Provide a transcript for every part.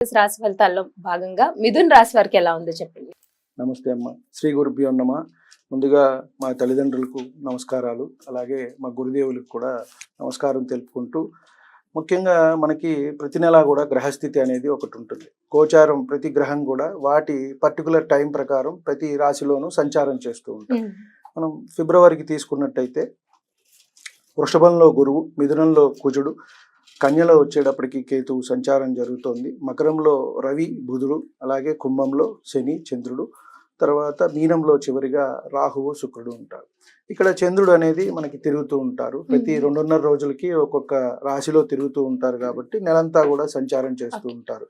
రాశి ఫలితాల్లో భాగంగా మిథున్ రాశి వారికి ఎలా ఉందో చెప్పండి. నమస్తే అమ్మ. శ్రీ గురుభ్యో నమ. ముందుగా మా తల్లిదండ్రులకు నమస్కారాలు అలాగే మా గురుదేవులకు కూడా నమస్కారం తెలుపుకుంటూ ముఖ్యంగా మనకి ప్రతి నెల కూడా గ్రహస్థితి అనేది ఒకటి ఉంటుంది. గోచారం ప్రతి గ్రహం కూడా వాటి పర్టికులర్ టైం ప్రకారం ప్రతి రాశిలోనూ సంచారం చేస్తూ ఉంటాయి మనం ఫిబ్రవరికి తీసుకున్నట్టయితే వృషభంలో గురువు మిథునంలో కుజుడు కన్యలో వచ్చేటప్పటికి కేతువు సంచారం జరుగుతోంది. మకరంలో రవి బుధుడు అలాగే కుంభంలో శని చంద్రుడు తర్వాత మీనంలో చివరిగా రాహువు శుక్రుడు ఉంటారు. ఇక్కడ చంద్రుడు అనేది మనకి తిరుగుతూ ఉంటారు. ప్రతి. రెండున్నర రోజులకి ఒక్కొక్క రాశిలో తిరుగుతూ ఉంటారు కాబట్టి నెలంతా కూడా సంచారం చేస్తూ ఉంటారు.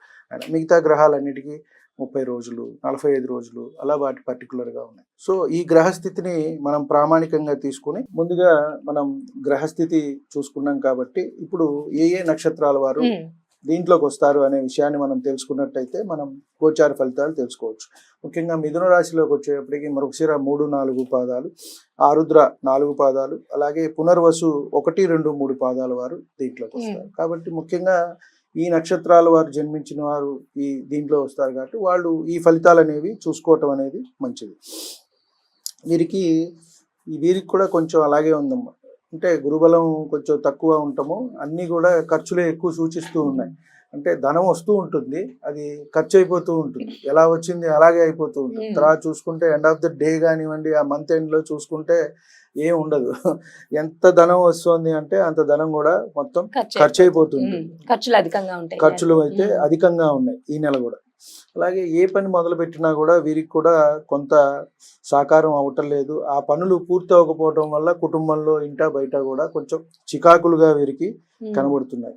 మిగతా గ్రహాలన్నిటికీ ముప్పై రోజులు నలభై ఐదు రోజులు అలా వాటి పర్టికులర్గా ఉన్నాయి. సో ఈ గ్రహస్థితిని మనం ప్రామాణికంగా తీసుకుని ముందుగా మనం గ్రహస్థితి చూసుకున్నాం కాబట్టి ఇప్పుడు ఏ ఏ నక్షత్రాల వారు దీంట్లోకి వస్తారు అనే విషయాన్ని మనం తెలుసుకున్నట్టయితే మనం గోచార ఫలితాలు తెలుసుకోవచ్చు. ముఖ్యంగా మిథున రాశిలోకి వచ్చేటప్పటికి మృగశిర మూడు నాలుగు పాదాలు ఆరుద్ర నాలుగు పాదాలు అలాగే పునర్వసు ఒకటి రెండు మూడు పాదాల వారు దీంట్లోకి వస్తారు. కాబట్టి ముఖ్యంగా ఈ నక్షత్రాల వారు జన్మించిన వారు ఈ దీంట్లో వస్తారు కాబట్టి వాళ్ళు ఈ ఫలితాలు అనేవి చూసుకోవటం అనేది మంచిది. వీరికి వీరికి కూడా కొంచెం అలాగే ఉందమ్మా. అంటే గురుబలం కొంచెం తక్కువ ఉంటాము అన్నీ కూడా ఖర్చులే ఎక్కువ సూచిస్తూ ఉన్నాయి. అంటే ధనం వస్తూ ఉంటుంది. అది ఖర్చు అయిపోతూ ఉంటుంది. ఎలా వచ్చింది అలాగే అయిపోతూ ఉంటుంది. తర్వాత చూసుకుంటే ఎండ్ ఆఫ్ ద డే కానివ్వండి ఆ మంత్ ఎండ్లో చూసుకుంటే ఏం ఉండదు. ఎంత ధనం వస్తుంది అంటే అంత ధనం కూడా మొత్తం ఖర్చు అయిపోతుంది. ఖర్చులు అధికంగా ఉంటాయి. ఖర్చులు అయితే అధికంగా ఉన్నాయి ఈ నెల కూడా. అలాగే ఏ పని మొదలు పెట్టినా కూడా వీరికి కూడా కొంత సాకారం అవటం లేదు. ఆ పనులు పూర్తి అవ్వకపోవడం వల్ల కుటుంబంలో ఇంట బయట కూడా కొంచెం చికాకులుగా వీరికి కనబడుతున్నాయి.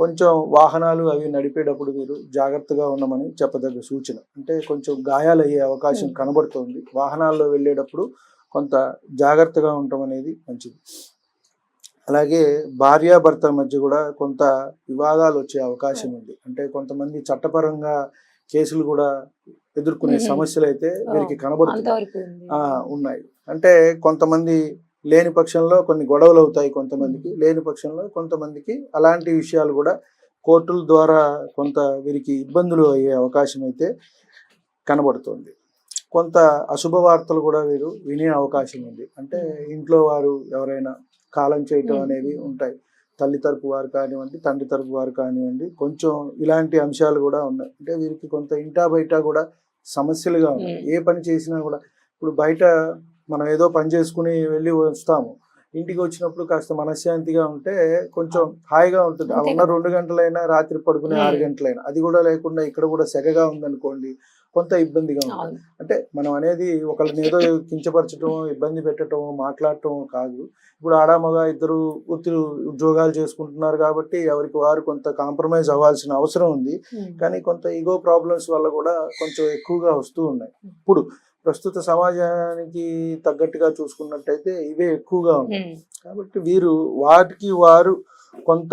కొంచెం వాహనాలు అవి నడిపేటప్పుడు మీరు జాగ్రత్తగా ఉండమని చెప్పదగ్గ సూచన. అంటే కొంచెం గాయాలు అయ్యే అవకాశం. కనబడుతోంది. వాహనాల్లో వెళ్ళేటప్పుడు కొంత జాగ్రత్తగా ఉండటం అనేది మంచిది. అలాగే భార్యాభర్తల మధ్య కూడా కొంత వివాదాలు వచ్చే అవకాశం ఉంది. అంటే కొంతమంది చట్టపరంగా కేసులు కూడా ఎదుర్కొనే. సమస్యలు అయితే వీరికి కనబడుతున్నాయి. ఉన్నాయి. అంటే కొంతమంది లేని పక్షంలో కొన్ని గొడవలు అవుతాయి కొంతమందికి లేని పక్షంలో కొంతమందికి. అలాంటి విషయాలు కూడా కోర్టుల ద్వారా కొంత వీరికి ఇబ్బందులు అయ్యే అవకాశం అయితే కనబడుతుంది. కొంత అశుభ వార్తలు కూడా వీరు వినే అవకాశం ఉంది. అంటే ఇంట్లో వారు ఎవరైనా కాలం చేయటం. అనేవి ఉంటాయి. తల్లి తరపు వారు కానివ్వండి తండ్రి తరపు వారు కానివ్వండి కొంచెం ఇలాంటి అంశాలు కూడా ఉన్నాయి. అంటే వీరికి కొంత ఇంటా బయట కూడా సమస్యలుగా ఉన్నాయి. ఏ పని చేసినా కూడా ఇప్పుడు బయట మనం ఏదో పని చేసుకుని వెళ్ళి వస్తాము. ఇంటికి వచ్చినప్పుడు కాస్త మనశ్శాంతిగా ఉంటే కొంచెం హాయిగా ఉంటుంది. ఆ ఉన్న రెండు గంటలైనా రాత్రి పడుకునే ఆరు. గంటలైనా అది కూడా లేకుండా ఇక్కడ కూడా సెగగా ఉందనుకోండి కొంత ఇబ్బందిగా ఉంటుంది. అంటే మనం అనేది ఒకళ్ళని ఏదో కించపరచడం ఇబ్బంది పెట్టడం మాట్లాడటం కాదు. ఇప్పుడు ఆడ మగ ఇద్దరు వృత్తి ఉద్యోగాలు చేసుకుంటున్నారు కాబట్టి ఎవరికి వారు కొంత కాంప్రమైజ్ అవ్వాల్సిన అవసరం ఉంది. కానీ కొంత ఈగో ప్రాబ్లమ్స్ వల్ల కూడా కొంచెం ఎక్కువగా వస్తూ ఉన్నాయి. ఇప్పుడు ప్రస్తుత సమాజానికి తగ్గట్టుగా చూసుకున్నట్టయితే ఇవే ఎక్కువగా ఉన్నాయి. కాబట్టి వీరు వాటికి వారు కొంత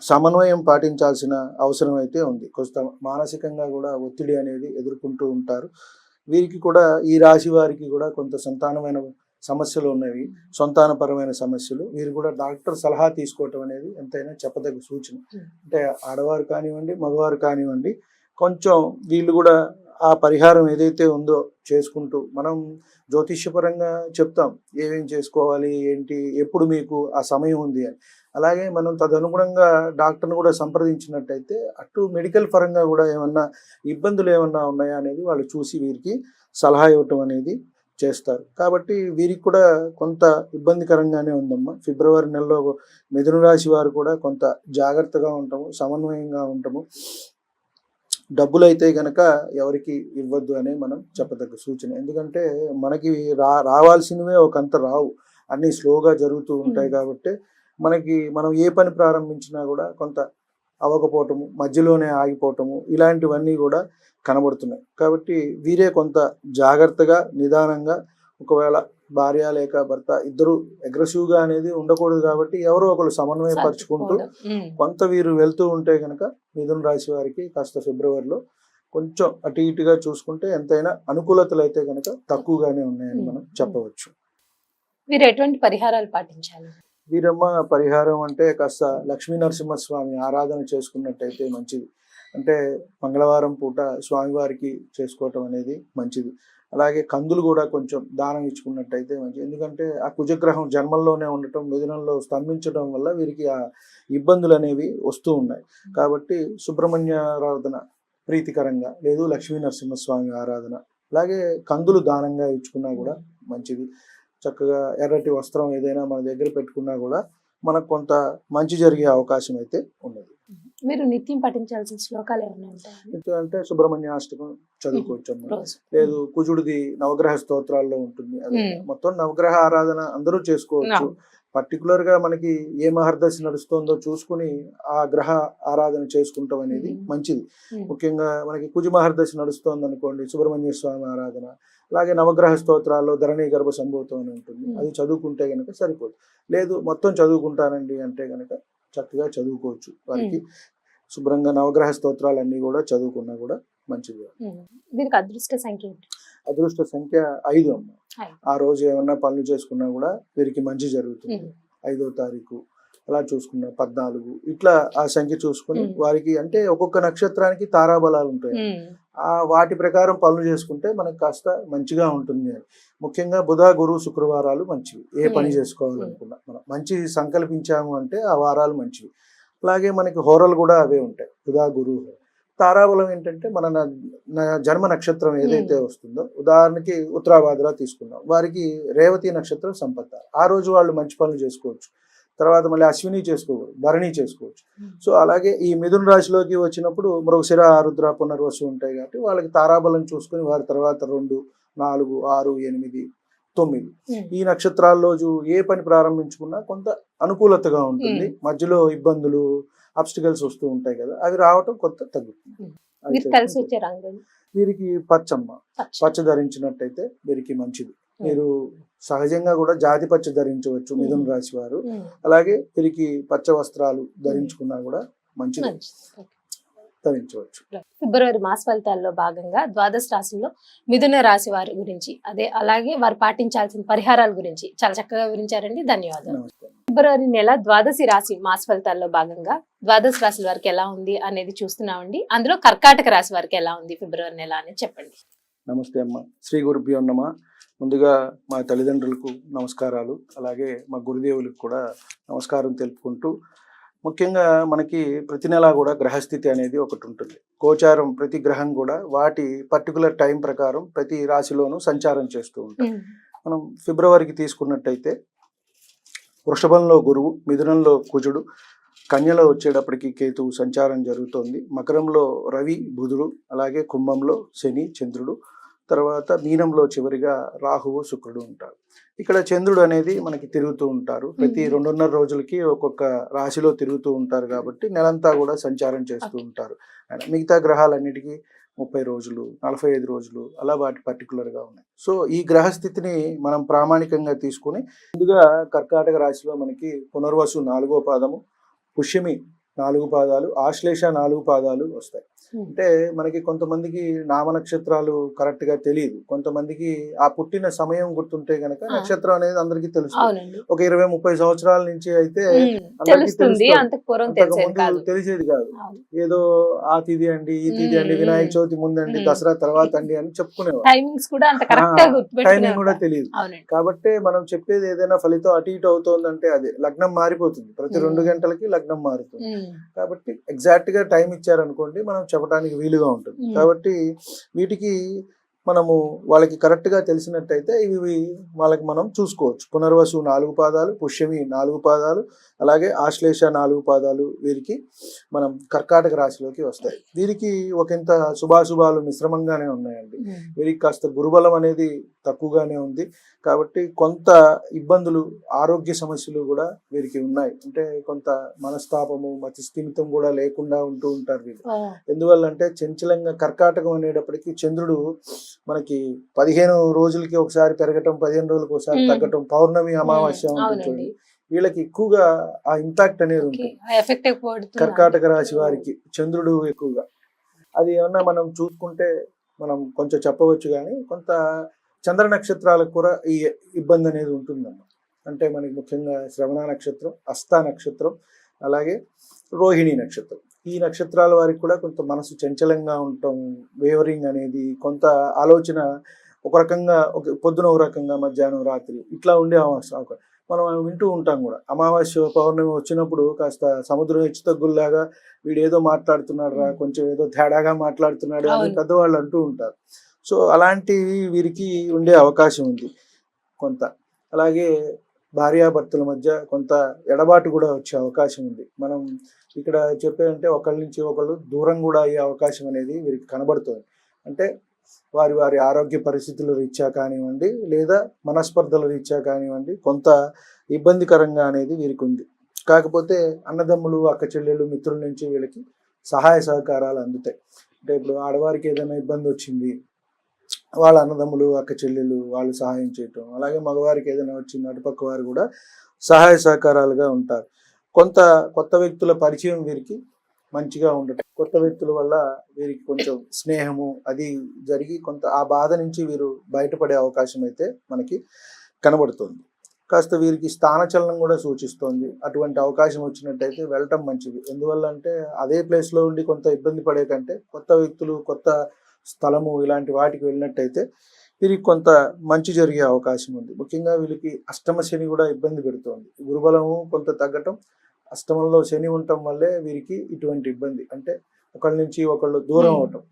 సమన్వయం పాటించాల్సిన అవసరం అయితే ఉంది. కొంత మానసికంగా కూడా ఒత్తిడి అనేది ఎదుర్కొంటూ ఉంటారు. వీరికి కూడా ఈ రాశి వారికి కూడా కొంత సంతానమైన సమస్యలు ఉన్నవి. సంతానపరమైన సమస్యలు. వీరు కూడా డాక్టర్ సలహా తీసుకోవటం అనేది ఎంతైనా చెప్పదగ్గ సూచన. అంటే ఆడవారు కానివ్వండి మగవారు కానివ్వండి కొంచెం వీళ్ళు కూడా ఆ పరిహారం ఏదైతే ఉందో చేసుకుంటూ మనం జ్యోతిష్యపరంగా చెప్తాం ఏమేం చేసుకోవాలి ఏంటి ఎప్పుడు మీకు ఆ సమయం ఉంది అని. అలాగే మనం తదనుగుణంగా డాక్టర్ని కూడా సంప్రదించినట్టయితే అటు మెడికల్ పరంగా కూడా ఏమన్నా ఇబ్బందులు ఏమన్నా ఉన్నాయా అనేది వాళ్ళు చూసి వీరికి సలహా ఇవ్వటం అనేది చేస్తారు. కాబట్టి వీరికి కూడా కొంత ఇబ్బందికరంగానే ఉందమ్మా. ఫిబ్రవరి నెలలో మిథున రాశి వారు కూడా కొంత జాగ్రత్తగా ఉంటాము సమన్వయంగా ఉంటాము. డబ్బులు అయితే గనక ఎవరికి ఇవ్వద్దు అనే మనం చెప్పదగ్గ సూచన. ఎందుకంటే మనకి రా రావాల్సినవే ఒకంత రావు. అన్నీ స్లోగా జరుగుతూ ఉంటాయి. కాబట్టి మనకి మనం ఏ పని ప్రారంభించినా కూడా కొంత అవ్వకపోవటము మధ్యలోనే ఆగిపోవటము ఇలాంటివన్నీ కూడా కనబడుతున్నాయి. కాబట్టి వీరే కొంత జాగ్రత్తగా నిదానంగా ఒకవేళ భార్య లేక భర్త ఇద్దరు అగ్రెసివ్గా అనేది ఉండకూడదు కాబట్టి ఎవరో ఒకరు సమన్వయపరుచుకుంటూ కొంత వీరు వెళ్తూ ఉంటే కనుక మిథున రాశి వారికి కాస్త ఫిబ్రవరిలో కొంచెం అటు ఇటుగా చూసుకుంటే ఎంతైనా అనుకూలతలు అయితే కనుక తక్కువగానే ఉన్నాయని మనం చెప్పవచ్చు. వీరు ఎటువంటి పరిహారాలు పాటించాలి? వీరమ్మ పరిహారం అంటే కాస్త లక్ష్మీ నరసింహస్వామి ఆరాధన చేసుకున్నట్టయితే మంచిది. అంటే మంగళవారం పూట స్వామివారికి చేసుకోవటం అనేది మంచిది. అలాగే కందులు కూడా కొంచెం దానం ఇచ్చుకున్నట్టయితే మంచిది. ఎందుకంటే ఆ కుజగ్రహం జన్మల్లోనే ఉండటం మిథునంలో స్తంభించడం వల్ల వీరికి ఆ ఇబ్బందులు అనేవి వస్తూ ఉన్నాయి. కాబట్టి సుబ్రహ్మణ్య ఆరాధన ప్రీతికరంగా లేదు లక్ష్మీ నరసింహస్వామి ఆరాధన. అలాగే కందులు దానంగా ఇచ్చుకున్నా కూడా మంచిది. చక్కగా ఎర్రటి వస్త్రం ఏదైనా మన దగ్గర పెట్టుకున్నా కూడా మనకు కొంత మంచి జరిగే అవకాశం అయితే ఉన్నది. మీరు నిత్యం పఠించాల్సిన శ్లోకాలు ఏమైనా ఎందుకంటే సుబ్రహ్మణ్య అష్టకం చదువుకోవచ్చు లేదు కుజుడిది నవగ్రహ స్తోత్రాల్లో ఉంటుంది. మొత్తం నవగ్రహ ఆరాధన అందరూ చేసుకోవచ్చు. అవును. పర్టికులర్గా మనకి ఏ మహర్దశ నడుస్తుందో చూసుకుని ఆ గ్రహ ఆరాధన చేసుకుంటాం అనేది. మంచిది. ముఖ్యంగా మనకి కుజ మహర్దశ నడుస్తోంది అనుకోండి సుబ్రహ్మణ్య స్వామి ఆరాధన అలాగే నవగ్రహ స్తోత్రాల్లో ధరణి గర్భ సంభూతం అని ఉంటుంది. అది చదువుకుంటే గనక సరిపోదు లేదు మొత్తం చదువుకుంటానండి అంటే గనక చక్కగా చదువుకోవచ్చు వారికి శుభ్రంగా నవగ్రహ స్తోత్రాలన్నీ కూడా చదువుకున్నా కూడా మంచిది. దీనికి అదృష్ట సంఖ్య అదృష్ట సంఖ్య ఐదు అమ్మ. ఆ రోజు ఏమన్నా పనులు చేసుకున్నా కూడా వీరికి మంచి జరుగుతుంది. ఐదో తారీఖు అలా చూసుకున్నా పద్నాలుగు ఇట్లా ఆ సంఖ్య చూసుకుని. వారికి అంటే ఒక్కొక్క నక్షత్రానికి తారాబలాలు ఉంటాయి. ఆ వాటి ప్రకారం పనులు చేసుకుంటే మనకు కాస్త మంచిగా ఉంటుంది అని ముఖ్యంగా బుధ గురు శుక్రవారాలు మంచివి ఏ పని. చేసుకోవాలనుకున్నా మనం మంచి సంకల్పించాము అంటే ఆ వారాలు మంచివి అలాగే మనకి హోరలు కూడా అవే ఉంటాయి బుధ గురు తారాబలం ఏంటంటే మన న- జన్మ నక్షత్రం ఏదైతే వస్తుందో ఉదాహరణకి ఉత్తరాభాద్ర తీసుకుందాం. వారికి రేవతి నక్షత్రం సంపద ఆ రోజు వాళ్ళు మంచి పనులు చేసుకోవచ్చు. తర్వాత మళ్ళీ అశ్విని చేసుకోవచ్చు భరణి చేసుకోవచ్చు. సో అలాగే ఈ మిథున రాశిలోకి వచ్చినప్పుడు మృగశిర ఆరుద్ర పునర్వసు ఉంటాయి కాబట్టి వాళ్ళకి తారాబలం చూసుకుని వారి తర్వాత రెండు నాలుగు ఆరు ఎనిమిది తొమ్మిది. ఈ నక్షత్రాల్లోజు ఏ పని ప్రారంభించుకున్నా కొంత అనుకూలతగా ఉంటుంది. మధ్యలో ఇబ్బందులు అబ్స్టికల్స్ వస్తూ ఉంటాయి కదా అవి రావటం కొంత తగ్గుతుంది. రంగు వీరికి పచ్చమ్మ పచ్చ. ధరించినట్టయితే వీరికి మంచిది. మీరు సహజంగా కూడా జాతి పచ్చ ధరించవచ్చు మిథున రాశి వారు. అలాగే వీరికి పచ్చ వస్త్రాలు ధరించుకున్నా కూడా మంచిది. ధరించవచ్చు. ఫిబ్రవరి మాస ఫలితాల్లో భాగంగా ద్వాదశ రాశుల్లో మిథున రాశి వారి గురించి అదే అలాగే వారు పాటించాల్సిన పరిహారాల గురించి చాలా చక్కగా వివరించారండి. ధన్యవాదాలు. ఫిబ్రవరి నెల ద్వాదశి రాశి మాస ఫలితాల్లో భాగంగా ద్వాదశ రాశి వారికి ఎలా ఉంది అనేది చూస్తున్నామండి. అందులో కర్కాటక రాశి వారికి ఎలా ఉంది ఫిబ్రవరి నెల అనేది చెప్పండి. నమస్తే అమ్మ. శ్రీ గురుభ్యో నమ. ముందుగా మా తల్లిదండ్రులకు నమస్కారాలు అలాగే మా గురుదేవులకు కూడా నమస్కారం తెలుపుకుంటూ ముఖ్యంగా మనకి ప్రతి నెలా కూడా గ్రహస్థితి అనేది ఒకటి ఉంటుంది. గోచారం ప్రతి గ్రహం కూడా వాటి పర్టికులర్ టైం ప్రకారం ప్రతి రాశిలోనూ సంచారం చేస్తూ ఉంటుంది మనం ఫిబ్రవరికి తీసుకున్నట్టయితే వృషభంలో గురువు మిథునంలో కుజుడు కన్యలో వచ్చేటప్పటికి కేతువు సంచారం జరుగుతోంది మకరంలో రవి బుధుడు అలాగే కుంభంలో శని చంద్రుడు తర్వాత మీనంలో చివరిగా రాహువు శుక్రుడు ఉంటారు ఇక్కడ చంద్రుడు అనేది మనకి తిరుగుతూ ఉంటారు ప్రతి. రెండున్నర రోజులకి ఒక్కొక్క రాశిలో తిరుగుతూ ఉంటారు కాబట్టి నెలంతా కూడా సంచారం చేస్తూ. ఉంటారు మిగతా గ్రహాలన్నిటికీ ముప్పై రోజులు నలభై ఐదు రోజులు అలా వాటి పర్టికులర్గా ఉన్నాయి. సో ఈ గ్రహస్థితిని మనం ప్రామాణికంగా తీసుకుని ముందుగా కర్కాటక రాశిలో మనకి పునర్వసు నాలుగో పాదము పుష్యమి నాలుగు పాదాలు ఆశ్లేష నాలుగు పాదాలు వస్తాయి. అంటే మనకి కొంతమందికి నామ నక్షత్రాలు కరెక్ట్గా తెలియదు కొంతమందికి ఆ పుట్టిన సమయం గుర్తుంటే గనక. నక్షత్రం అనేది అందరికీ తెలుస్తుంది ఒక ఇరవై ముప్పై సంవత్సరాల నుంచి అయితే తెలుస్తుంది తెలిసేది కాదు. ఏదో ఆ తిథి అండి ఈ తిథి అండి. వినాయక చవితి ముందండి. దసరా తర్వాత అండి అని చెప్పుకునేవారు టైమింగ్స్ కూడా అంత కరెక్ట్గా టైమింగ్ కూడా తెలియదు కాబట్టి మనం చెప్పేది ఏదైనా ఫలితం అటు ఇటు అవుతోందంటే అదే లగ్నం మారిపోతుంది ప్రతి రెండు. గంటలకి లగ్నం మారుతుంది. కాబట్టి ఎగ్జాక్ట్గా టైం ఇచ్చారనుకోండి మనం చెప్పడానికి వీలుగా ఉంటుంది. కాబట్టి వీటికి మనము వాళ్ళకి కరెక్ట్గా తెలిసినట్టయితే ఇవి వాళ్ళకి మనం చూసుకోవచ్చు పునర్వసు నాలుగు పాదాలు పుష్యమి నాలుగు పాదాలు అలాగే ఆశ్లేష నాలుగు పాదాలు వీరికి మనం కర్కాటక రాశిలోకి వస్తాయి వీరికి ఒకంత శుభాశుభాలు మిశ్రమంగానే ఉన్నాయండి. వీరికి కాస్త గురుబలం అనేది తక్కువగానే ఉంది. కాబట్టి కొంత ఇబ్బందులు ఆరోగ్య సమస్యలు కూడా వీరికి ఉన్నాయి. అంటే కొంత మనస్తాపము మతి స్థిమితం కూడా లేకుండా ఉంటూ ఉంటారు వీళ్ళు. ఓ. ఎందువల్ల అంటే చంచలంగా కర్కాటకం అనేటప్పటికి చంద్రుడు మనకి పదిహేను రోజులకి ఒకసారి పెరగటం పదిహేను రోజులకి ఒకసారి. తగ్గటం పౌర్ణమి అమావాస్య ఉంటుంది. వీళ్ళకి ఎక్కువగా ఆ ఇంపాక్ట్ అనేది. ఉంటుంది. కర్కాటక రాశి వారికి చంద్రుడు ఎక్కువగా. అది ఏమన్నా మనం చూసుకుంటే మనం కొంచెం చెప్పవచ్చు కానీ కొంత చంద్ర నక్షత్రాలకు కూడా ఈ ఇబ్బంది అనేది ఉంటుందన్న అంటే మనకి ముఖ్యంగా శ్రవణ నక్షత్రం అస్తా నక్షత్రం అలాగే రోహిణి నక్షత్రం. ఈ నక్షత్రాల వారికి కూడా కొంత మనసు చంచలంగా ఉండటం వేవరింగ్ అనేది కొంత ఆలోచన ఒక రకంగా ఒక పొద్దున ఒక రకంగా మధ్యాహ్నం రాత్రి ఇట్లా ఉండే అవకాశం మనం వింటూ ఉంటాం కూడా. అమావాస్య పౌర్ణమి వచ్చినప్పుడు కాస్త సముద్రం హెచ్చు తగ్గుల్లాగా వీడు ఏదో మాట్లాడుతున్నాడు రా కొంచెం ఏదో తేడాగా మాట్లాడుతున్నాడు అని. పెద్దవాళ్ళు అంటూ ఉంటారు. సో అలాంటివి వీరికి ఉండే అవకాశం ఉంది కొంత. అలాగే భార్యాభర్తల మధ్య కొంత ఎడబాటు కూడా వచ్చే అవకాశం ఉంది. మనం ఇక్కడ చెప్పేదంటే ఒకళ్ళ నుంచి ఒకళ్ళు దూరం కూడా అయ్యే అవకాశం అనేది వీరికి కనబడుతుంది. అంటే వారి వారి ఆరోగ్య పరిస్థితుల రీత్యా కానివ్వండి లేదా మనస్పర్ధల రీత్యా కానివ్వండి కొంత ఇబ్బందికరంగా అనేది వీరికి ఉంది. కాకపోతే అన్నదమ్ములు అక్క చెల్లెళ్ళు మిత్రుల నుంచి వీళ్ళకి సహాయ సహకారాలు అందుతాయి. అంటే ఇప్పుడు ఆడవారికి ఏదైనా ఇబ్బంది వచ్చింది వాళ్ళ అన్నదమ్ములు అక్క చెల్లెలు వాళ్ళు సహాయం చేయటం అలాగే మగవారికి ఏదైనా వచ్చింది అటుపక్క వారు కూడా సహాయ సహకారాలుగా ఉంటారు. కొంత కొత్త వ్యక్తుల పరిచయం వీరికి మంచిగా ఉండటం. కొత్త వ్యక్తుల వల్ల వీరికి కొంచెం స్నేహము అది జరిగి కొంత ఆ బాధ నుంచి వీరు బయటపడే అవకాశం అయితే మనకి కనబడుతుంది. కాస్త వీరికి స్థానచలనం కూడా సూచిస్తోంది. అటువంటి అవకాశం వచ్చినట్టయితే వెళ్ళటం మంచిది. ఎందువల్ల అంటే అదే ప్లేస్లో ఉండి కొంత ఇబ్బంది పడే కంటే కొత్త వ్యక్తులు కొత్త స్థలము ఇలాంటి వాటికి వెళ్ళినట్టయితే వీరికి కొంత మంచి జరిగే అవకాశం ఉంది. ముఖ్యంగా వీళ్ళకి అష్టమ శని కూడా ఇబ్బంది పెడుతోంది. గురుబలము కొంత తగ్గటం అష్టమంలో శని ఉండటం వల్లే వీరికి ఇటువంటి ఇబ్బంది. అంటే ఒకళ్ళ నుంచి ఒకళ్ళు దూరం. అవటం.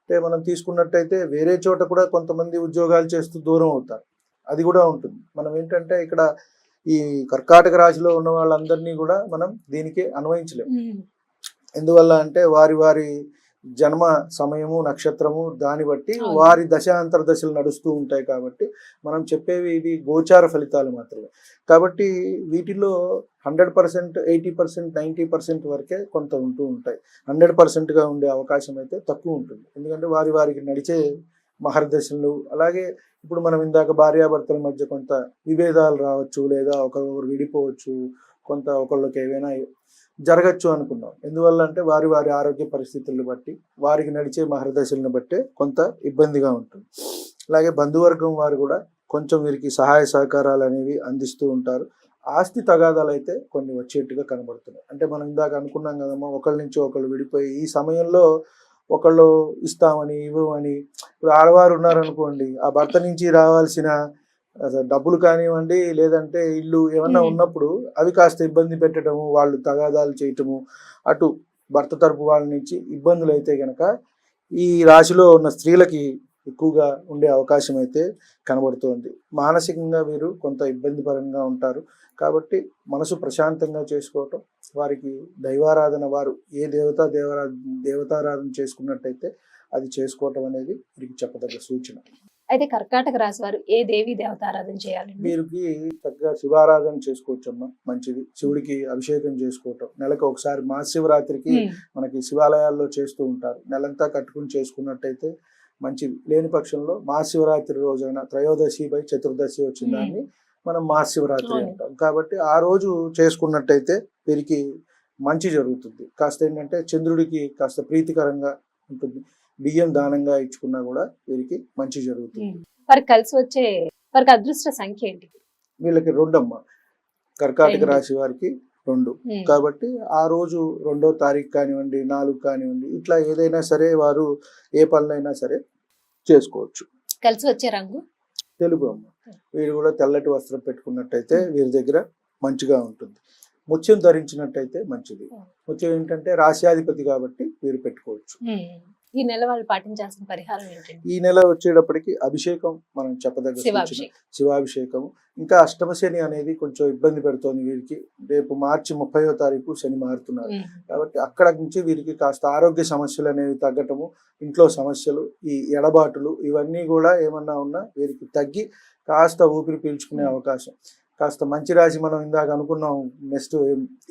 అంటే మనం తీసుకున్నట్టయితే వేరే చోట కూడా కొంతమంది ఉద్యోగాలు చేస్తూ దూరం అవుతారు. అది కూడా ఉంటుంది. మనం ఏంటంటే ఇక్కడ ఈ కర్కాటక రాశిలో ఉన్న వాళ్ళందరినీ కూడా మనం దీనికి అన్వయించలేము. ఎందువల్ల అంటే వారి వారి జన్మ సమయము నక్షత్రము దాన్ని బట్టి. వారి దశాంతర దశలు నడుస్తూ ఉంటాయి కాబట్టి మనం చెప్పేవి ఇవి గోచార ఫలితాలు మాత్రమే. కాబట్టి వీటిలో hundred percent eighty percent ninety percent వరకే కొంత ఉంటూ ఉంటాయి. హండ్రెడ్ పర్సెంట్గా ఉండే అవకాశం అయితే తక్కువ ఉంటుంది. ఎందుకంటే వారి వారికి నడిచే మహర్దశలు అలాగే ఇప్పుడు మనం ఇందాక భార్యాభర్తల మధ్య కొంత విభేదాలు రావచ్చు లేదా ఒకరొకరు విడిపోవచ్చు కొంత ఒకళ్ళకి ఏవైనా జరగచ్చు అనుకున్నాం. ఎందువల్ల అంటే వారి వారి ఆరోగ్య పరిస్థితులను బట్టి వారికి నడిచే మహర్దశలను బట్టే కొంత ఇబ్బందిగా ఉంటుంది. అలాగే బంధువర్గం వారు కూడా కొంచెం వీరికి సహాయ సహకారాలు అనేవి అందిస్తూ ఉంటారు. ఆస్తి తగాదాలు అయితే కొన్ని వచ్చేట్టుగా కనబడుతున్నాయి. అంటే మనం ఇందాక అనుకున్నాం కదమ్మా ఒకళ్ళ నుంచి ఒకళ్ళు విడిపోయి ఈ సమయంలో ఒకళ్ళు ఇస్తామని ఇవ్వమని. ఇప్పుడు ఆడవారు ఉన్నారనుకోండి ఆ భర్త నుంచి రావాల్సిన డబ్బులు కానివ్వండి లేదంటే ఇల్లు ఏమన్నా. ఉన్నప్పుడు అవి కాస్త ఇబ్బంది పెట్టడము వాళ్ళు తగాదాలు చేయటము అటు భర్త తరపు వాళ్ళ నుంచి ఇబ్బందులు అయితే గనక ఈ రాశిలో ఉన్న స్త్రీలకి ఎక్కువగా ఉండే అవకాశం అయితే కనబడుతోంది. మానసికంగా వీరు కొంత ఇబ్బందిపరంగా ఉంటారు. కాబట్టి మనసు ప్రశాంతంగా చేసుకోవటం వారికి దైవారాధన వారు ఏ దేవతా దేవరా దేవతారాధన చేసుకున్నట్టయితే అది చేసుకోవటం అనేది వీరికి చెప్పదగ్గ సూచన. అయితే కర్కాటక రాశి వారు ఏ దేవి దేవత ఆరాధన చేయాలండి వీరికి చక్కగా శివారాధన చేసుకోవచ్చమ్మా మంచిది. శివుడికి అభిషేకం చేసుకోవటం. నెలకు ఒకసారి మహాశివరాత్రికి. మనకి శివాలయాల్లో చేస్తూ ఉంటారు. నెలంతా కట్టుకుని చేసుకున్నట్టయితే మంచిది. లేని పక్షంలో మహాశివరాత్రి రోజైన త్రయోదశి బై చతుర్దశి వచ్చిన Hmm. దాన్ని మనం మహాశివరాత్రి. అంటాం. కాబట్టి ఆ రోజు చేసుకున్నట్టయితే వీరికి మంచి జరుగుతుంది. కాస్త ఏంటంటే చంద్రుడికి కాస్త ప్రీతికరంగా ఉంటుంది. బియ్యం దానంగా ఇచ్చుకున్నా కూడా వీరికి మంచి జరుగుతుంది. వారికి కలిసి వచ్చే వారికి అదృష్ట సంఖ్య ఏంటి? వీళ్ళకి రెండమ్మ. కర్కాటక. రాశి వారికి రెండు. కాబట్టి ఆ రోజు రెండో తారీఖు కానివ్వండి నాలుగు కానివ్వండి ఇట్లా ఏదైనా సరే వారు ఏ పనులైనా సరే చేసుకోవచ్చు. కలిసి వచ్చే రంగు? తెలుగు అమ్మ. వీరు కూడా తెల్లటి వస్త్రం పెట్టుకున్నట్టయితే వీరి దగ్గర మంచిగా ఉంటుంది. ముత్యం ధరించినట్టయితే మంచిది. ముత్యం ఏంటంటే రాశ్యాధిపతి కాబట్టి వీరు పెట్టుకోవచ్చు. ఈ నెల వాళ్ళు పాటించాల్సిన పరిహారం ఏంటండి? ఈ నెల వచ్చేటప్పటికి అభిషేకం మనం చెప్పదగ్గ శివాభిషేకం. శివాభిషేకము. ఇంకా అష్టమ శని అనేది కొంచెం ఇబ్బంది పెడుతోంది వీరికి. రేపు మార్చి ముప్పయో తారీఖు శని మారుతున్నారు. కాబట్టి అక్కడ నుంచి వీరికి కాస్త ఆరోగ్య సమస్యలు అనేవి తగ్గటము ఇంట్లో సమస్యలు ఈ ఎడబాటులు ఇవన్నీ కూడా ఏమన్నా ఉన్నా వీరికి తగ్గి కాస్త ఊపిరి పీల్చుకునే అవకాశం. కాస్త మంచి రాశి మనం ఇందాక అనుకున్నాం నెక్స్ట్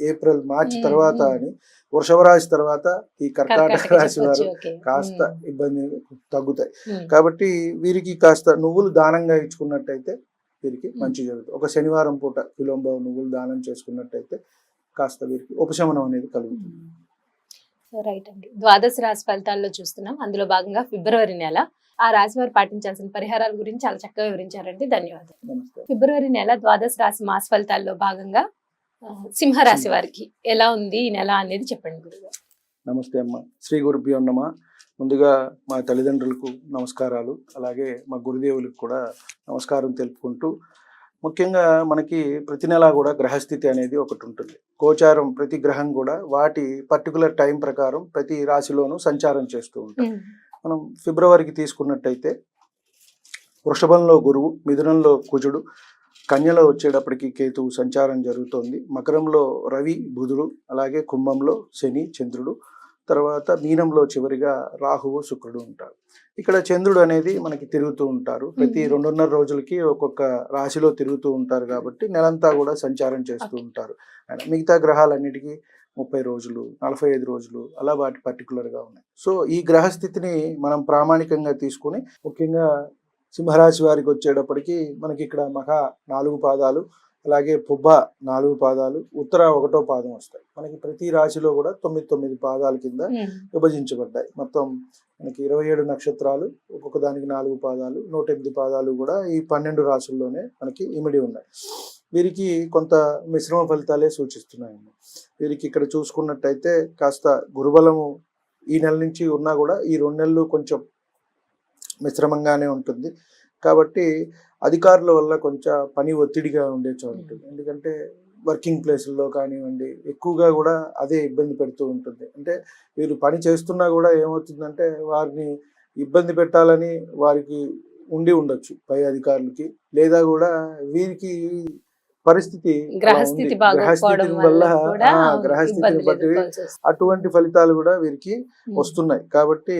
ఏప్రిల్ మార్చి తర్వాత. అని. వృషభ రాశి తర్వాత ఈ కర్కాటక రాశి వారు. కాస్త. ఇబ్బంది తగ్గుతాయి. కాబట్టి వీరికి కాస్త నువ్వులు దానంగా ఇచ్చుకున్నట్టయితే వీరికి మంచి జరుగుతుంది. ఒక శనివారం పూట విలోంబ నువ్వులు దానం చేసుకున్నట్టయితే కాస్త వీరికి ఉపశమనం అనేది కలుగుతుంది. రైట్ అండి. ద్వాదశ రాశి ఫలితాల్లో చూస్తున్నాం. అందులో భాగంగా ఫిబ్రవరి నెల. ఆ రాశి వారు పాటించాల్సిన పరిహారాల గురించి చాలా చక్కగా వివరించారండి. ధన్యవాదాలు. ఫిబ్రవరి నెల ద్వాదశ రాశి మాస ఫలితాల్లో భాగంగా సింహరాశి వారికి ఎలా ఉంది ఈ నెల అనేది చెప్పండి గురుగారు. నమస్తే అమ్మ. శ్రీ గురుభ్యో నమ. ముందుగా మా తల్లిదండ్రులకు నమస్కారాలు అలాగే మా గురుదేవులకు కూడా నమస్కారం తెలుపుకుంటూ ముఖ్యంగా మనకి ప్రతి నెలా కూడా గ్రహస్థితి అనేది ఒకటి ఉంటుంది. గోచారం ప్రతి గ్రహం కూడా వాటి పర్టికులర్ టైం ప్రకారం ప్రతి రాశిలోనూ సంచారం చేస్తూ ఉంటుంది. మనం ఫిబ్రవరికి తీసుకున్నట్టయితే వృషభంలో గురువు మిథునంలో కుజుడు కన్యలో వచ్చేటప్పటికి కేతువు సంచారం జరుగుతోంది. మకరంలో రవి బుధుడు అలాగే కుంభంలో శని చంద్రుడు తర్వాత మీనంలో చివరిగా రాహువు శుక్రుడు ఉంటారు. ఇక్కడ చంద్రుడు అనేది మనకి తిరుగుతూ ఉంటారు. ప్రతి. రెండున్నర రోజులకి ఒక్కొక్క రాశిలో తిరుగుతూ ఉంటారు కాబట్టి నెలంతా కూడా సంచారం చేస్తూ ఉంటారు. మిగతా గ్రహాలన్నిటికీ ముప్పై రోజులు నలభై ఐదు రోజులు అలా వాటి పర్టికులర్గా ఉన్నాయి. సో ఈ గ్రహస్థితిని మనం ప్రామాణికంగా తీసుకుని ముఖ్యంగా సింహరాశి వారికి వచ్చేటప్పటికి మనకి ఇక్కడ మఖ నాలుగు పాదాలు అలాగే పుబ్బ నాలుగు పాదాలు ఉత్తర ఒకటో పాదం వస్తాయి. మనకి ప్రతి రాశిలో కూడా తొమ్మిది తొమ్మిది పాదాల కింద. విభజించబడ్డాయి. మొత్తం మనకి ఇరవై ఏడు నక్షత్రాలు ఒక్కొక్క దానికి నాలుగు పాదాలు నూట ఎనిమిది పాదాలు కూడా ఈ పన్నెండు రాశుల్లోనే మనకి ఇమిడి ఉన్నాయి. వీరికి కొంత మిశ్రమ ఫలితాలే సూచిస్తున్నాయి వీరికి ఇక్కడ చూసుకున్నట్టయితే కాస్త గురుబలము ఈ నెల నుంచి ఉన్నా కూడా ఈ రెండు నెలలు కొంచెం మిశ్రమంగానే ఉంటుంది. కాబట్టి అధికారుల వల్ల కొంచెం పని ఒత్తిడిగా ఉండే చోటు ఉంటుంది. ఎందుకంటే వర్కింగ్ ప్లేసుల్లో కానివ్వండి ఎక్కువగా కూడా అదే ఇబ్బంది పెడుతూ ఉంటుంది. అంటే వీరు పని చేస్తున్నా కూడా ఏమవుతుందంటే వారిని ఇబ్బంది పెట్టాలని వారికి ఉండి ఉండొచ్చు పై అధికారులకి. లేదా కూడా వీరికి పరిస్థితి. గ్రహస్థితి వల్ల గ్రహస్థితిని బట్టి. అటువంటి ఫలితాలు కూడా వీరికి. వస్తున్నాయి కాబట్టి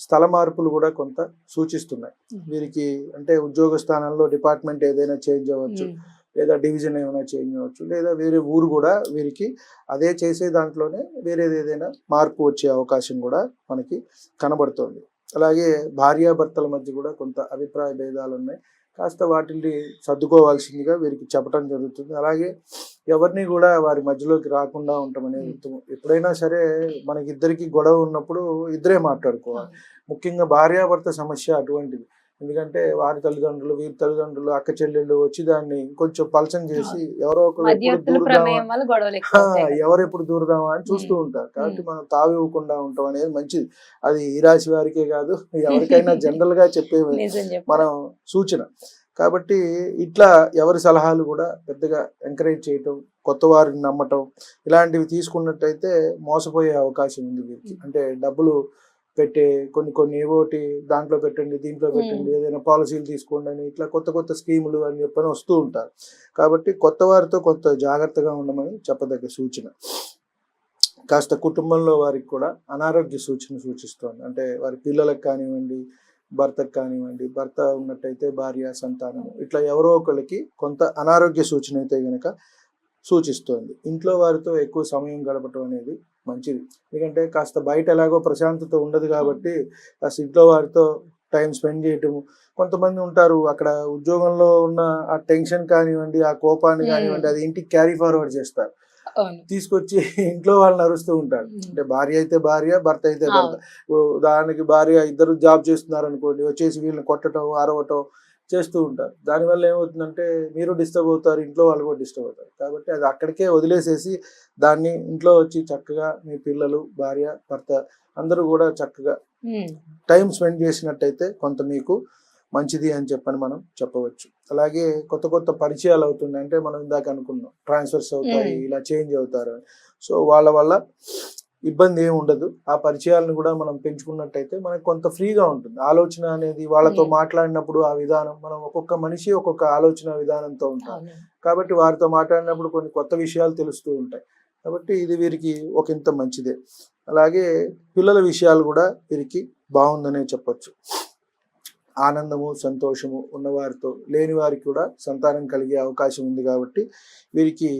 స్థల మార్పులు కూడా కొంత సూచిస్తున్నాయి. వీరికి అంటే ఉద్యోగ స్థానంలో డిపార్ట్మెంట్ ఏదైనా చేంజ్ అవ్వచ్చు. లేదా డివిజన్ ఏమైనా చేంజ్ అవ్వచ్చు లేదా వేరే ఊరు కూడా వీరికి అదే చేసే దాంట్లోనే వేరేది ఏదైనా మార్పు వచ్చే అవకాశం కూడా మనకి కనబడుతోంది అలాగే భార్యాభర్తల మధ్య కూడా కొంత అభిప్రాయ భేదాలు ఉన్నాయి కాస్త వాటిని సర్దుకోవాల్సిందిగా వీరికి చెప్పడం జరుగుతుంది. అలాగే ఎవరిని కూడా వారి మధ్యలోకి రాకుండా ఉండటం అనేది ఉత్తమం. ఎప్పుడైనా సరే మనకి ఇద్దరికి గొడవ ఉన్నప్పుడు ఇద్దరే మాట్లాడుకోవాలి. ముఖ్యంగా భార్యాభర్త సమస్య అటువంటిది. ఎందుకంటే వారి తల్లిదండ్రులు వీరి తల్లిదండ్రులు అక్క చెల్లెళ్ళు వచ్చి దాన్ని కొంచెం పలచం చేసి ఎవరో ఒకరు. ఎవరు ఎప్పుడు దూరదామా అని చూస్తూ. ఉంటారు. కాబట్టి. మనం తావివ్వకుండా ఉండటం అనేది మంచిది. అది ఈ రాశి వారికే కాదు ఎవరికైనా జనరల్గా చెప్పు మనం సూచన. కాబట్టి ఇట్లా ఎవరి సలహాలు కూడా పెద్దగా ఎంకరేజ్ చేయటం కొత్త వారిని నమ్మటం ఇలాంటివి తీసుకున్నట్టయితే మోసపోయే అవకాశం ఉంది వీరికి. అంటే డబ్బులు పెట్టే కొన్ని కొన్ని ఏవోటి దాంట్లో పెట్టండి దీంట్లో పెట్టండి ఏదైనా పాలసీలు తీసుకోండి అని ఇట్లా కొత్త కొత్త స్కీములు అని చెప్పని వస్తూ ఉంటారు. కాబట్టి కొత్త వారితో కొంత జాగ్రత్తగా ఉండమని చెప్పదగ్గ సూచన. కాస్త కుటుంబంలో వారికి కూడా అనారోగ్య సూచన సూచిస్తోంది. అంటే వారి పిల్లలకు కానివ్వండి భర్తకు కానివ్వండి భర్త ఉన్నట్టయితే భార్య సంతానం ఇట్లా ఎవరో ఒకరికి కొంత అనారోగ్య సూచన అయితే గనక సూచిస్తోంది. ఇంట్లో వారితో ఎక్కువ సమయం గడపటం అనేది మంచిది. ఎందుకంటే కాస్త బయట ఎలాగో ప్రశాంతత ఉండదు కాబట్టి కాస్త ఇంట్లో వారితో టైం స్పెండ్ చేయటము. కొంతమంది ఉంటారు అక్కడ ఉద్యోగంలో ఉన్న ఆ టెన్షన్ కానివ్వండి ఆ కోపాన్ని. కానివ్వండి అది ఇంటికి క్యారీ ఫార్వర్డ్ చేస్తారు. తీసుకొచ్చి ఇంట్లో వాళ్ళని అరుస్తూ ఉంటారు. అంటే భార్య అయితే భార్య భర్త అయితే భర్త. దానికి భార్య ఇద్దరు జాబ్ చేస్తున్నారు అనుకోండి వచ్చేసి వీళ్ళని కొట్టడం అరవటం చేస్తూ ఉంటారు దానివల్ల ఏమవుతుందంటే మీరు డిస్టర్బ్ అవుతారు ఇంట్లో వాళ్ళు కూడా డిస్టర్బ్ అవుతారు కాబట్టి అది అక్కడికే వదిలేసేసి దాన్ని ఇంట్లో వచ్చి చక్కగా మీ పిల్లలు భార్య భర్త అందరూ కూడా చక్కగా. టైం స్పెండ్ చేసినట్టయితే కొంత మీకు మంచిది అని చెప్పని మనం చెప్పవచ్చు అలాగే కొత్త కొత్త పరిచయాలు అవుతున్నాయి అంటే మనం ఇందాక అనుకున్నాం ట్రాన్స్ఫర్స్ అవుతాయి. ఇలా చేంజ్ అవుతారు అని. సో వాళ్ళ వల్ల ఇబ్బంది ఏమి ఉండదు. ఆ పరిచయాలను కూడా మనం పెంచుకున్నట్టయితే మనకు కొంత ఫ్రీగా ఉంటుంది. ఆలోచన అనేది వాళ్ళతో మ్మ్. మాట్లాడినప్పుడు ఆ విధానం మనం ఒక్కొక్క మనిషి ఒక్కొక్క ఆలోచన విధానంతో ఉంటాం. కాబట్టి వారితో మాట్లాడినప్పుడు కొన్ని కొత్త విషయాలు తెలుస్తూ ఉంటాయి. కాబట్టి ఇది వీరికి ఒక ఇంత మంచిదే. అలాగే పిల్లల విషయాలు కూడా వీరికి బాగుందనే చెప్పొచ్చు. ఆనందము సంతోషము ఉన్నవారితో లేని వారికి కూడా సంతానం కలిగే అవకాశం ఉంది కాబట్టి వీరికి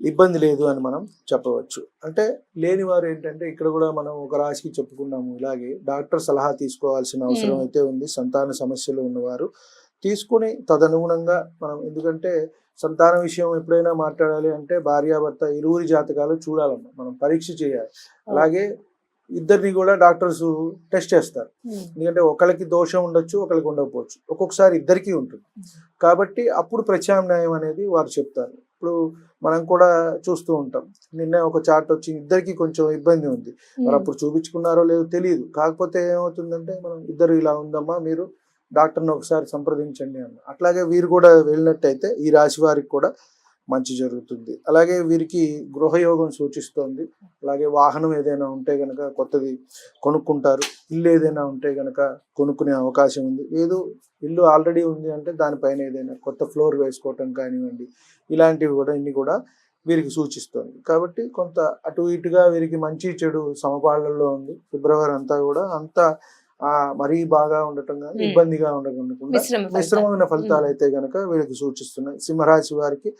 ఇబ్బంది లేదు అని మనం చెప్పవచ్చు. అంటే లేని వారు ఏంటంటే ఇక్కడ కూడా మనం ఒక రాశికి చెప్పుకున్నాము ఇలాగే డాక్టర్ సలహా తీసుకోవాల్సిన అవసరం. అయితే ఉంది. సంతాన సమస్యలు ఉన్నవారు తీసుకుని తదనుగుణంగా మనం ఎందుకంటే సంతాన విషయం ఎప్పుడైనా మాట్లాడాలి అంటే భార్యాభర్త ఇరువురి జాతకాలు చూడాలమ్మా. మనం పరీక్ష చేయాలి. అలాగే ఇద్దరిని కూడా డాక్టర్స్ టెస్ట్ చేస్తారు. ఎందుకంటే ఒకరికి దోషం ఉండొచ్చు ఒకరికి ఉండకపోవచ్చు. ఒక్కొక్కసారి ఇద్దరికీ ఉంటుంది. కాబట్టి అప్పుడు ప్రత్యామ్నాయం అనేది వారు చెప్తారు. ఇప్పుడు మనం కూడా చూస్తూ ఉంటాం. నిన్న ఒక చార్ట్ వచ్చి ఇద్దరికి కొంచెం ఇబ్బంది ఉంది. మరి అప్పుడు చూపించుకున్నారో లేదో తెలియదు కాకపోతే ఏమవుతుందంటే మనం ఇద్దరు ఇలా ఉందమ్మా మీరు డాక్టర్ని ఒకసారి సంప్రదించండి అన్న. అట్లాగే వీరు కూడా వెళ్ళినట్టయితే ఈ రాశి వారికి కూడా మంచి జరుగుతుంది. అలాగే వీరికి గృహయోగం సూచిస్తోంది. అలాగే వాహనం ఏదైనా ఉంటే గనక కొత్తది కొనుక్కుంటారు. ఇల్లు ఏదైనా ఉంటే గనక కొనుక్కునే అవకాశం ఉంది. ఏదో ఇల్లు ఆల్రెడీ ఉంది అంటే దానిపైన ఏదైనా కొత్త ఫ్లోర్ వేసుకోవటం కానివ్వండి ఇలాంటివి కూడా ఇన్ని కూడా వీరికి సూచిస్తుంది. కాబట్టి కొంత అటు ఇటుగా వీరికి మంచి చెడు సమపాళ్ళలో ఉంది. ఫిబ్రవరి అంతా కూడా అంత మరీ బాగా ఉండటం కానీ. ఇబ్బందిగా ఉండకుండా. మిశ్రమమైన ఫలితాలు అయితే గనక వీరికి సూచిస్తున్నాయి. సింహరాశి వారికి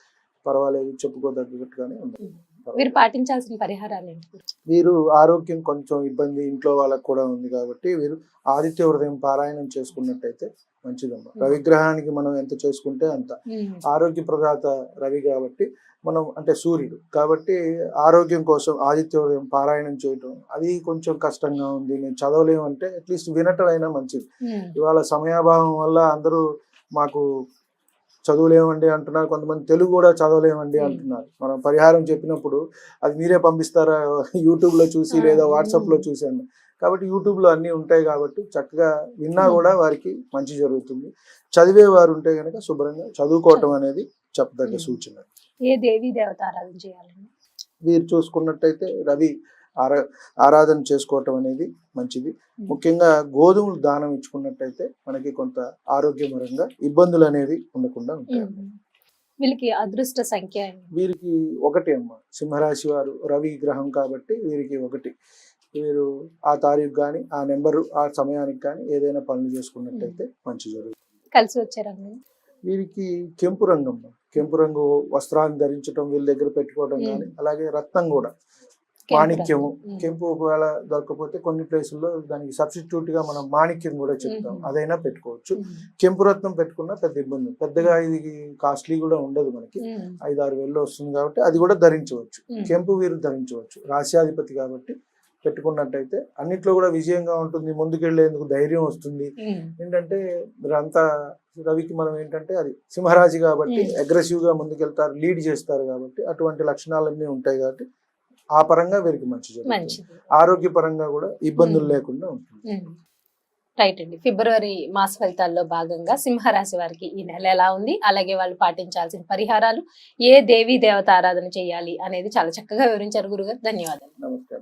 పర్వాలేదు చెప్పుకోదగ్గట్టుగానే ఉంది. వీరు పాటించాల్సిన పరిహారాలు ఏంటి? వీరు ఆరోగ్యం కొంచెం ఇబ్బంది ఇంట్లో వాళ్ళకు కూడా ఉంది కాబట్టి వీరు ఆదిత్య హృదయం పారాయణం చేసుకున్నట్టయితే మంచిదమ్మా. రవిగ్రహానికి మనం ఎంత చేసుకుంటే అంత. ఆరోగ్య ప్రదాత రవి కాబట్టి మనం అంటే సూర్యుడు కాబట్టి ఆరోగ్యం కోసం ఆదిత్య హృదయం పారాయణం చేయటం అది కొంచెం కష్టంగా ఉంది నేను చదవలేమంటే అట్లీస్ట్ వినటం అయినా మంచిది. ఇవాళ సమయాభావం వల్ల అందరూ మాకు చదువులేమండి అంటున్నారు. కొంతమంది తెలుగు కూడా చదవలేమండి. అంటున్నారు. మనం పరిహారం చెప్పినప్పుడు అది మీరే పంపిస్తారా? యూట్యూబ్లో చూసి లేదా వాట్సాప్లో hmm. చూసాను కాబట్టి యూట్యూబ్లో అన్ని ఉంటాయి కాబట్టి చక్కగా విన్నా. కూడా వారికి మంచి జరుగుతుంది. చదివే వారు ఉంటే కనుక శుభ్రంగా చదువుకోవటం అనేది చెప్పదగ్గ. సూచన. ఏ దేవి దేవత ఆరాధన చేయాలండి? వీరు చూసుకున్నట్టయితే రవి ఆరా ఆరాధన చేసుకోవటం అనేది మంచిది. ముఖ్యంగా గోధుమలు దానం ఇచ్చుకున్నట్టయితే మనకి కొంత ఆరోగ్యపరంగా ఇబ్బందులు అనేవి ఉండకుండా ఉంటాయి. వీళ్ళకి అదృష్ట సంఖ్య? వీరికి ఒకటి అమ్మ. సింహరాశి వారు రవి గ్రహం కాబట్టి వీరికి ఒకటి. వీరు ఆ తారీఖు కానీ ఆ నెంబరు ఆ సమయానికి కానీ ఏదైనా పనులు చేసుకున్నట్టయితే మంచి జరుగుతుంది. కలిసి వచ్చే రంగు వీరికి కెంపు రంగు అమ్మ. కెంపు రంగు వస్త్రాన్ని ధరించడం వీళ్ళ దగ్గర పెట్టుకోవడం. కానీ అలాగే రత్నం కూడా. మాణిక్యము. కెంపు ఒకవేళ దొరకకపోతే కొన్ని ప్లేసుల్లో దానికి సబ్స్టిట్యూట్గా మనం మాణిక్యం కూడా చెప్తాం. అదైనా పెట్టుకోవచ్చు. కెంపు రత్నం పెట్టుకున్నా పెద్ద ఇబ్బంది. పెద్దగా ఇది కాస్ట్లీ కూడా ఉండదు మనకి. ఐదు ఆరు వేలు వస్తుంది కాబట్టి అది కూడా ధరించవచ్చు. కెంపు వీరు ధరించవచ్చు రాశ్యాధిపతి కాబట్టి పెట్టుకున్నట్టయితే అన్నిట్లో కూడా విజయంగా ఉంటుంది ముందుకెళ్ళేందుకు ధైర్యం వస్తుంది. ఏంటంటే మీరంతా రవికి మనం ఏంటంటే అది సింహరాజు కాబట్టి. అగ్రెసివ్గా ముందుకెళ్తారు లీడ్ చేస్తారు కాబట్టి అటువంటి లక్షణాలన్నీ ఉంటాయి కాబట్టి ఆ పరంగా వీరికి మంచి జరుగుతుంది. మంచిది. ఆరోగ్య పరంగా కూడా ఇబ్బందులు. లేకుండా ఉంటుంది. రైట్ అండి. ఫిబ్రవరి మాస ఫలితాల్లో భాగంగా సింహరాశి వారికి ఈ నెల ఎలా ఉంది? అలాగే వాళ్ళు పాటించాల్సిన పరిహారాలు ఏ దేవీ దేవత ఆరాధన చేయాలి అనేది చాలా చక్కగా వివరించారు గురుగారు. ధన్యవాదాలు. నమస్కారం.